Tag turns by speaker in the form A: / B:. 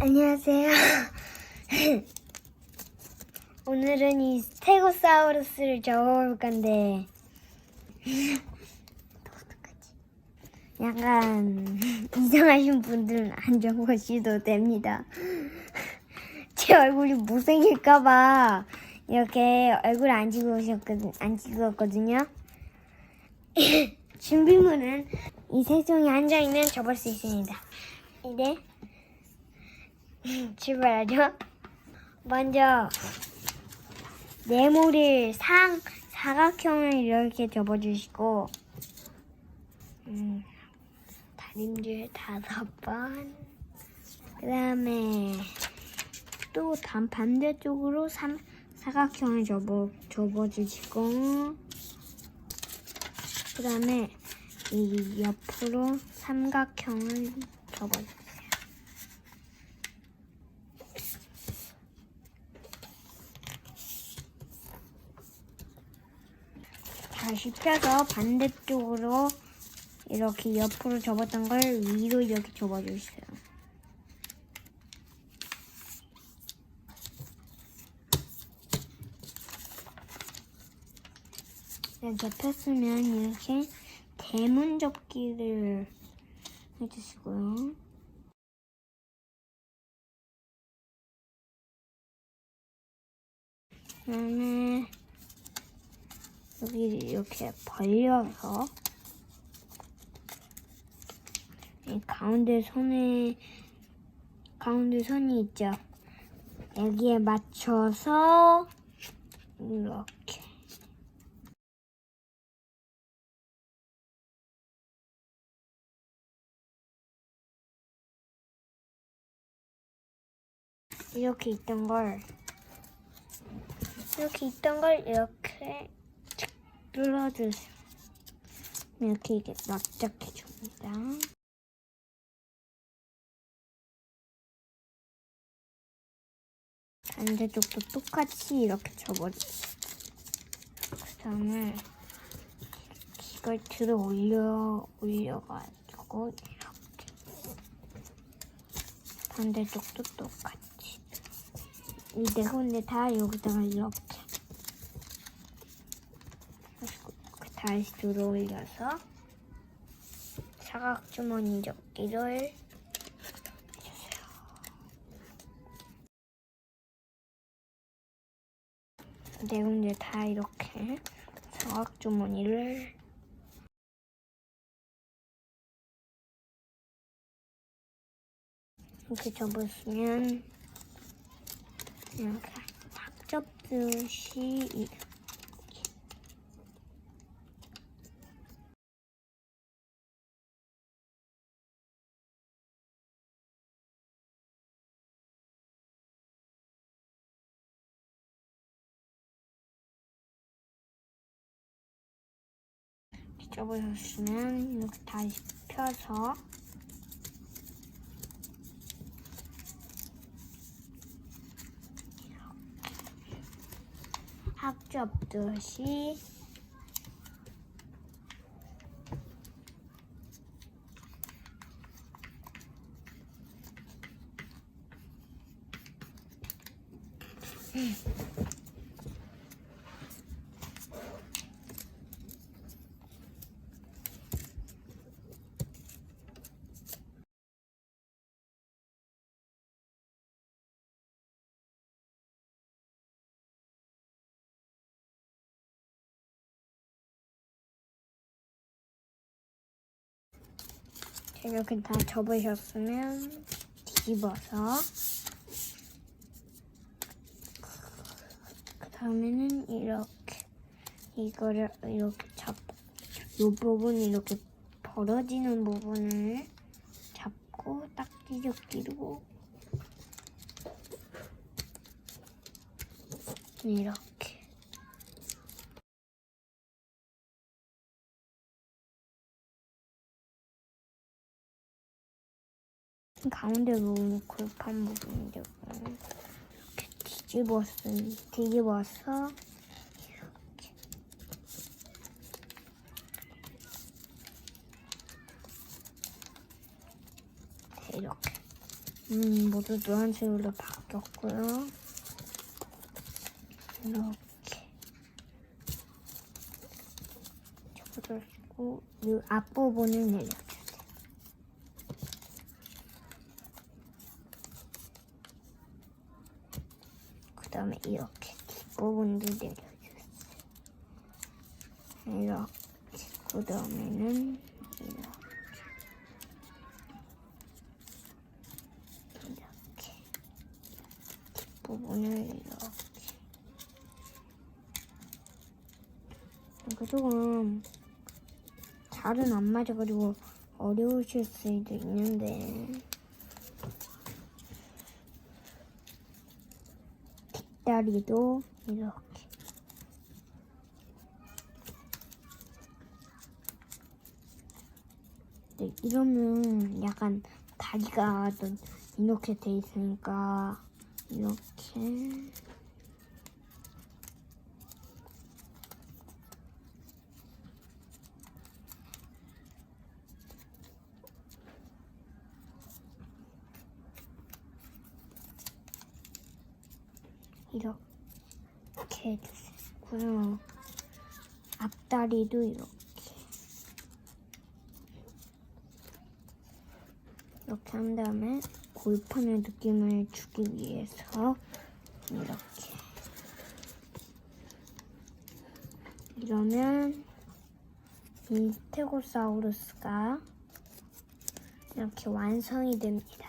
A: 안녕하세요. 오늘은 이 스테고사우루스를 접어볼 건데 약간 이상하신 분들은 안 접으셔도 됩니다. 제 얼굴이 못생길까봐 이렇게 얼굴 안 찍으셨거든, 안 찍었거든요. 준비물은 이 세 종이 앉아 있는 접을 수 있습니다. 이제 출발하죠. 먼저 네모를 상 사각형을 이렇게 접어주시고 음, 다림질 다섯 번. 그다음에 또 단 반대쪽으로 삼 사각형을 접어 접어주시고 그다음에 이 옆으로 삼각형을 접어주세요. 다시 펴서 반대쪽으로 이렇게 옆으로 접었던 걸 위로 이렇게 접어주세요. 이렇게 폈으면 이렇게 대문 접기를 해주시고요. 그다음에 여기 이렇게 벌려서 이 가운데 선에 가운데 선이 있죠. 여기에 맞춰서 이렇게 이렇게 있던 걸 이렇게 있던 걸 이렇게 착 눌러주세요. 이렇게 이게 납작해 줍니다. 반대쪽도 똑같이 이렇게 접어주세요. 그 다음에 이걸 들어 올려 올려가지고 이렇게 반대쪽도 똑같이 이 네 군데 다 여기다가 이렇게 그리고 이렇게 다시 들어 올려서 사각 주머니 접기를 네 군데 다 이렇게 사각 주머니를 이렇게 접으시면 이렇게 탁 접듯이 접으셨으면 이렇게 다시 펴서 학 접듯이 이렇게 다 접으셨으면 뒤집어서. 그 다음에는 이렇게 이거를 이렇게 잡고 이 부분 이렇게 벌어지는 부분을 잡고 딱지 접기로 이렇게 가운데 부분 골판 부분인데 이렇게 뒤집었어 뒤집어서 이렇게. 이렇게. 음, 모두 노란색으로 바뀌었고요. 이렇게. 접어주고 이 앞부분을 내려주세요. 그 다음에 이렇게 뒷부분도 내려주세요. 이렇게. 그 다음에는 이렇게. 이렇게 뒷부분을 이렇게. 이거 조금 잘은 안 맞아가지고 어려우실 수도 있는데 뒷다리도 이렇게. 네, 이러면 약간 다리가 또 이렇게 돼 있으니까 이렇게 이렇게 해주시고요. 앞다리도 이렇게 이렇게 한 다음에 골판의 느낌을 주기 위해서 이렇게 이러면 이 스테고사우루스가 이렇게 완성이 됩니다.